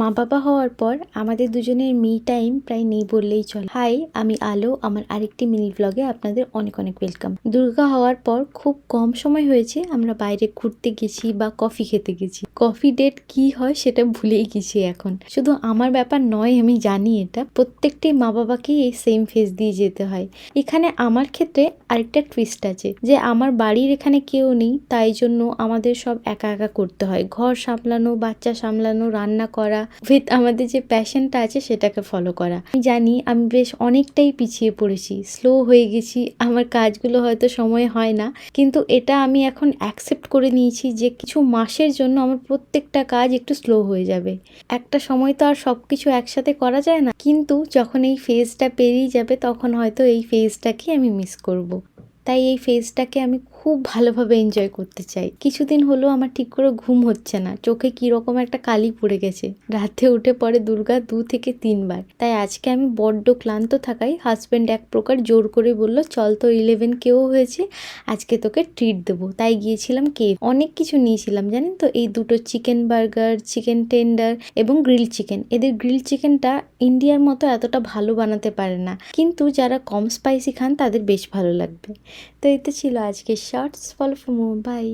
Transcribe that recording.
মা বাবা হওয়ার পর আমাদের দুজনের মি টাইম প্রায় নেই বললেই চলে। হাই আমি আলো, আমার আরেকটি মিনি ব্লগে আপনাদের অনেক অনেক ওয়েলকাম দুর্গা হওয়ার পর খুব কম সময় হয়েছে, আমরা বাইরে ঘুরতে গেছি বা কফি খেতে গেছি। কফি ডেট কি হয় সেটা ভুলেই গেছি এখন। শুধু আমার ব্যাপার নয়, আমি জানি এটা। প্রত্যেকটি মা বাবাকেই এই সেম ফেস দিয়ে যেতে হয়। এখানে আমার ক্ষেত্রে আরেকটা টুইস্ট আছে, যে আমার বাড়ির এখানে কেউ নেই, তাই জন্য আমাদের সব একা একা করতে হয়। ঘর সামলানো, বাচ্চা সামলানো, রান্না করা উইথ আমাদের যে প্যাশনটা আছে সেটাকে ফলো করা আমি জানি আমি বেশ অনেকটাই পিছিয়ে পড়েছি স্লো হয়ে গেছি, আমার কাজগুলো হয়তো সময় হয় না, কিন্তু এটা আমি এখন অ্যাকসেপ্ট করে নিয়েছি যে কিছু মাসের জন্য আমার প্রত্যেকটা কাজ একটু স্লো হয়ে যাবে একটা সময় তো আর সব কিছু একসাথে করা যায় না, কিন্তু যখন এই ফেজটা পেরিয়ে যাবে তখন হয়তো এই ফেজটাকে আমি মিস করব। তাই এই ফেজটাকে আমি খুব ভালোভাবে এনজয় করতে চাই। কিছুদিন হলো আমার ঠিক করে ঘুম হচ্ছে না। চোখে কীরকম একটা কালি পড়ে গেছে। রাতে উঠে পড়ে দুর্গা দু থেকে তিনবার। তাই আজকে আমি বড্ড ক্লান্ত থাকাই হাজব্যান্ড এক প্রকার জোর করে বলল, চল তো ইলেভেন কেও হয়েছে, আজকে তোকে ট্রিট দেবো। তাই গিয়েছিলাম কে অনেক কিছু নিয়েছিলাম, জানেন তো? এই দুটো চিকেন বার্গার চিকেন টেন্ডার এবং গ্রিল চিকেন এদের গ্রিল চিকেনটা ইন্ডিয়ার মতো এতটা ভালো বানাতে পারে না। কিন্তু যারা কম স্পাইসি খান, তাদের বেশ ভালো লাগবে। তো এই তো ছিল আজকে shorts follow for more bye